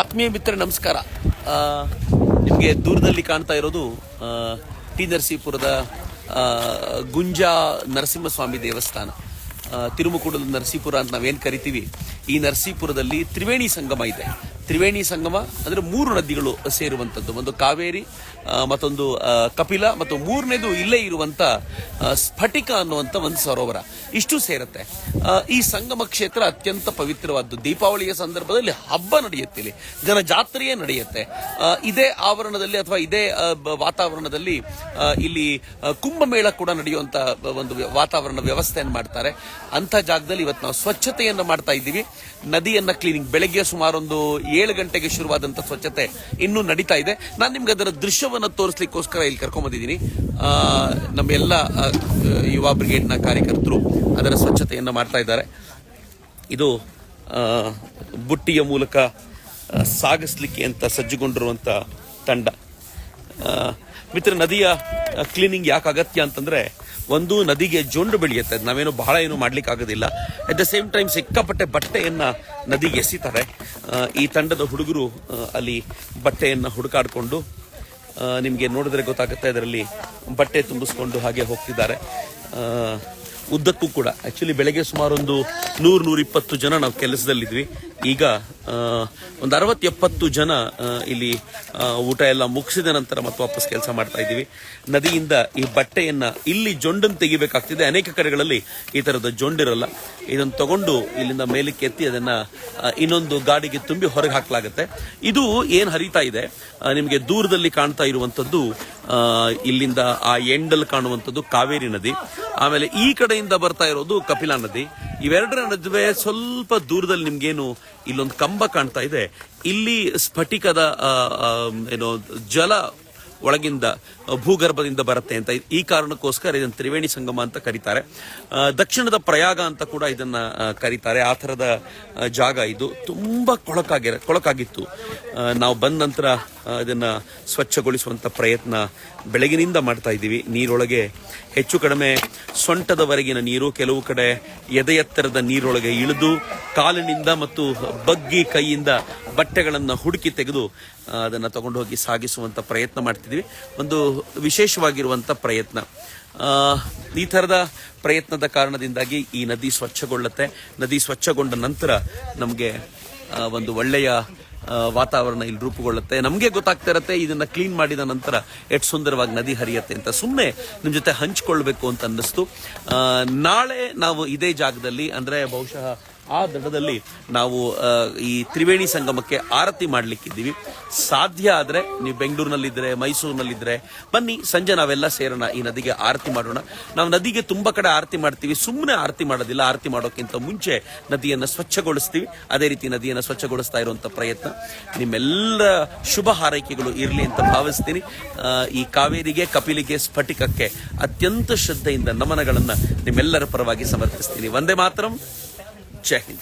ಆತ್ಮೀಯ ಮಿತ್ರ ನಮಸ್ಕಾರ. ನಿಮಗೆ ದೂರದಲ್ಲಿ ಕಾಣ್ತಾ ಇರೋದು ಟಿ ನರಸೀಪುರದ ಗುಂಜಾ ನರಸಿಂಹಸ್ವಾಮಿ ದೇವಸ್ಥಾನ. ತಿರುಮಕೂಡದ ನರಸೀಪುರ ಅಂತ ನಾವೇನು ಕರಿತೀವಿ, ಈ ನರಸೀಪುರದಲ್ಲಿ ತ್ರಿವೇಣಿ ಸಂಗಮ ಇದೆ. ತ್ರಿವೇಣಿ ಸಂಗಮ, ಅಂದ್ರೆ ಮೂರು ನದಿಗಳು ಸೇರುವಂಥದ್ದು. ಒಂದು ಕಾವೇರಿ ಮತ್ತೊಂದು ಕಪಿಲ, ಮತ್ತು ಮೂರನೇದು ಇಲ್ಲೇ ಇರುವಂತ ಸ್ಫಟಿಕ ಅನ್ನುವಂಥ ಒಂದು ಸರೋವರ. ಇಷ್ಟು ಸೇರುತ್ತೆ. ಈ ಸಂಗಮ ಕ್ಷೇತ್ರ ಅತ್ಯಂತ ಪವಿತ್ರವಾದ್ದು. ದೀಪಾವಳಿಯ ಸಂದರ್ಭದಲ್ಲಿ ಹಬ್ಬ ನಡೆಯುತ್ತೆ ಇಲ್ಲಿ. ಜನ ಜಾತ್ರೆಯೇ ನಡೆಯುತ್ತೆ ಇದೇ ಆವರಣದಲ್ಲಿ ಅಥವಾ ಇದೇ ವಾತಾವರಣದಲ್ಲಿ ಇಲ್ಲಿ ಕುಂಭಮೇಳ ಕೂಡ ನಡೆಯುವಂತ ಒಂದು ವಾತಾವರಣ ವ್ಯವಸ್ಥೆಯನ್ನು ಮಾಡ್ತಾರೆ. ಅಂತ ಜಾಗದಲ್ಲಿ ಇವತ್ತು ನಾವು ಸ್ವಚ್ಛತೆಯನ್ನು ಮಾಡ್ತಾ ಇದ್ದೀವಿ. ನದಿಯನ್ನ ಕ್ಲೀನಿಂಗ್ ಬೆಳಗ್ಗೆ ಸುಮಾರು ಒಂದು ಏಳು ಗಂಟೆಗೆ ಶುರುವಾದಂತ ಸ್ವಚ್ಛತೆ ಇನ್ನೂ ನಡೀತಾ ಇದೆ. ನಾನು ನಿಮ್ಗೆ ಅದರ ದೃಶ್ಯವನ್ನು ತೋರಿಸ್ಲಿಕ್ಕೋಸ್ಕರ ಇಲ್ಲಿ ಕರ್ಕೊಂಡ್ ಬಂದಿದ್ದೀನಿ. ಆ, ನಮ್ಮ ಎಲ್ಲ ಯುವ ಬ್ರಿಗೇಡ್ನ ಕಾರ್ಯಕರ್ತರು ಅದರ ಸ್ವಚ್ಛತೆಯನ್ನು ಮಾಡ್ತಾ ಇದ್ದಾರೆ. ಇದು ಬುಟ್ಟಿಯ ಮೂಲಕ ಸಾಗಿಸ್ಲಿಕ್ಕೆ ಅಂತ ಸಜ್ಜುಗೊಂಡಿರುವಂತ ತಂಡ. ಮಿತ್ರ ನದಿಯ ಕ್ಲೀನಿಂಗ್ ಯಾಕೆ ಅಗತ್ಯ ಅಂತಂದ್ರೆ ಒಂದು ನದಿಗೆ ಜೊಂಡು ಬೆಳೆಯುತ್ತೆ. ನಾವೇನು ಬಹಳ ಏನು ಮಾಡ್ಲಿಕ್ಕೆ ಆಗೋದಿಲ್ಲ ಅಟ್ ದ ಸೇಮ್ ಟೈಮ್ ಸಿಕ್ಕಾಪಟ್ಟೆ ಬಟ್ಟೆಯನ್ನ ನದಿಗೆ ಎಸಿತಾರೆ. ಈ ತಂಡದ ಹುಡುಗರು ಅಲ್ಲಿ ಬಟ್ಟೆಯನ್ನ ಹುಡುಕಾಡಿಕೊಂಡು ನಿಮಗೆ ನೋಡಿದ್ರೆ ಗೊತ್ತಾಗುತ್ತೆ ಇದರಲ್ಲಿ ಬಟ್ಟೆ ತುಂಬಿಸ್ಕೊಂಡು ಹಾಗೆ ಹೋಗ್ತಿದ್ದಾರೆ. ಉದ್ದಕ್ಕೂ ಕೂಡ. ಆಕ್ಚುಲಿ ಬೆಳಗ್ಗೆ ಸುಮಾರು ಒಂದು ನೂರು ನೂರ ಇಪ್ಪತ್ತು ಜನ ನಾವು ಕೆಲಸದಲ್ಲಿದ್ವಿ. ಈಗ ಒಂದು ಅರವತ್ತು ಎಪ್ಪತ್ತು ಜನ ಇಲ್ಲಿ ಊಟ ಎಲ್ಲ ಮುಗಿಸಿದ ನಂತರ ಮತ್ತೆ ವಾಪಸ್ ಕೆಲಸ ಮಾಡ್ತಾ ಇದ್ದೀವಿ. ನದಿಯಿಂದ ಈ ಬಟ್ಟೆಯನ್ನ ಇಲ್ಲಿ ಜೊಂಡನ್ನು ತೆಗಿಬೇಕಾಗ್ತಿದೆ. ಅನೇಕ ಕಡೆಗಳಲ್ಲಿ ಈ ತರದ ಜೊಂಡಿರಲ್ಲ. ಇದನ್ನು ತಗೊಂಡು ಇಲ್ಲಿಂದ ಮೇಲಕ್ಕೆ ಎತ್ತಿ ಅದನ್ನ ಇನ್ನೊಂದು ಗಾಡಿಗೆ ತುಂಬಿ ಹೊರಗೆ ಹಾಕಲಾಗುತ್ತೆ. ಇದು ಏನ್ ಹರಿತಾ ಇದೆ? ನಿಮಗೆ ದೂರದಲ್ಲಿ ಕಾಣ್ತಾ ಇರುವಂತದ್ದು ಇಲ್ಲಿಂದ ಆ ಎಂಡಲ್ಲಿ ಕಾಣುವಂಥದ್ದು ಕಾವೇರಿ ನದಿ. ಆಮೇಲೆ ಈ ಕಡೆಯಿಂದ ಬರ್ತಾ ಇರೋದು ಕಪಿಲಾ ನದಿ. ಇವೆರಡರ ನಡುವೆ ಸ್ವಲ್ಪ ದೂರದಲ್ಲಿ ನಿಮ್ಗೇನು ಇಲ್ಲೊಂದು ಕಂಬ ಕಾಣ್ತಾ ಇದೆ. ಇಲ್ಲಿ ಸ್ಫಟಿಕದ ಏನೋ ಜಲ ಒಳಗಿಂದ ಭೂಗರ್ಭದಿಂದ ಬರುತ್ತೆ ಅಂತ. ಈ ಕಾರಣಕ್ಕೋಸ್ಕರ ಇದನ್ನು ತ್ರಿವೇಣಿ ಸಂಗಮ ಅಂತ ಕರೀತಾರೆ. ದಕ್ಷಿಣದ ಪ್ರಯಾಗ ಅಂತ ಕೂಡ ಇದನ್ನ ಕರೀತಾರೆ. ಆ ಥರದ ಜಾಗ ಇದು ತುಂಬ ಕೊಳಕಾಗಿರ ಕೊಳಕಾಗಿತ್ತು. ನಾವು ಬಂದ ನಂತರ ಇದನ್ನು ಸ್ವಚ್ಛಗೊಳಿಸುವಂಥ ಪ್ರಯತ್ನ ಬೆಳಗಿನಿಂದ ಮಾಡ್ತಾ ಇದ್ದೀವಿ. ನೀರೊಳಗೆ ಹೆಚ್ಚು ಕಡಿಮೆ ಸೊಂಟದವರೆಗಿನ ನೀರು, ಕೆಲವು ಕಡೆ ಎದೆ ಎತ್ತರದ ನೀರೊಳಗೆ ಇಳಿದು, ಕಾಲಿನಿಂದ ಮತ್ತು ಬಗ್ಗಿ ಕೈಯಿಂದ ಬಟ್ಟೆಗಳನ್ನು ಹುಡುಕಿ ತೆಗೆದು ಅದನ್ನು ತಗೊಂಡು ಹೋಗಿ ಸಾಗಿಸುವಂತ ಪ್ರಯತ್ನ ಮಾಡ್ತಿದ್ವಿ ಒಂದು ವಿಶೇಷವಾಗಿರುವಂಥ ಪ್ರಯತ್ನ. ಈ ಥರದ ಪ್ರಯತ್ನದ ಕಾರಣದಿಂದಾಗಿ ಈ ನದಿ ಸ್ವಚ್ಛಗೊಳ್ಳುತ್ತೆ. ನದಿ ಸ್ವಚ್ಛಗೊಂಡ ನಂತರ ನಮಗೆ ಒಂದು ಒಳ್ಳೆಯ ವಾತಾವರಣ ಇಲ್ಲಿ ರೂಪುಗೊಳ್ಳುತ್ತೆ. ನಮಗೆ ಗೊತ್ತಾಗ್ತಾ ಇರುತ್ತೆ, ಇದನ್ನ ಕ್ಲೀನ್ ಮಾಡಿದ ನಂತರ ಎಷ್ಟು ಸುಂದರವಾಗಿ ನದಿ ಹರಿಯುತ್ತೆ ಅಂತ. ಸುಮ್ಮನೆ ನಿಮ್ಮ ಜೊತೆ ಹಂಚ್ಕೊಳ್ಬೇಕು ಅಂತ ಅನ್ನಿಸ್ತು. ನಾಳೆ ನಾವು ಇದೇ ಜಾಗದಲ್ಲಿ, ಅಂದರೆ ಬಹುಶಃ ಆ ದಡದಲ್ಲಿ ನಾವು ಈ ತ್ರಿವೇಣಿ ಸಂಗಮಕ್ಕೆ ಆರತಿ ಮಾಡಲಿಕ್ಕಿದ್ದೀವಿ. ಸಾಧ್ಯ ಆದರೆ ನೀವು ಬೆಂಗಳೂರಿನಲ್ಲಿದ್ದರೆ ಮೈಸೂರಿನಲ್ಲಿದ್ದರೆ ಬನ್ನಿ, ಸಂಜೆ ನಾವೆಲ್ಲ ಸೇರೋಣ ಈ ನದಿಗೆ ಆರತಿ ಮಾಡೋಣ. ನಾವು ನದಿಗೆ ತುಂಬ ಕಡೆ ಆರತಿ ಮಾಡ್ತೀವಿ. ಸುಮ್ಮನೆ ಆರತಿ ಮಾಡೋದಿಲ್ಲ. ಆರತಿ ಮಾಡೋಕ್ಕಿಂತ ಮುಂಚೆ ನದಿಯನ್ನು ಸ್ವಚ್ಛಗೊಳಿಸ್ತೀವಿ. ಅದೇ ರೀತಿ ನದಿಯನ್ನು ಸ್ವಚ್ಛಗೊಳಿಸ್ತಾ ಇರುವಂಥ ಪ್ರಯತ್ನ. ನಿಮ್ಮೆಲ್ಲ ಶುಭ ಹಾರೈಕೆಗಳು ಇರಲಿ ಅಂತ ಭಾವಿಸ್ತೀನಿ. ಈ ಕಾವೇರಿಗೆ, ಕಪಿಲಿಗೆ ಸ್ಫಟಿಕಕ್ಕೆ ಅತ್ಯಂತ ಶ್ರದ್ಧೆಯಿಂದ ನಮನಗಳನ್ನು ನಿಮ್ಮೆಲ್ಲರ ಪರವಾಗಿ ಸಮರ್ಪಿಸ್ತೀನಿ. ಒಂದೇ ಮಾತ್ರಂ. checking.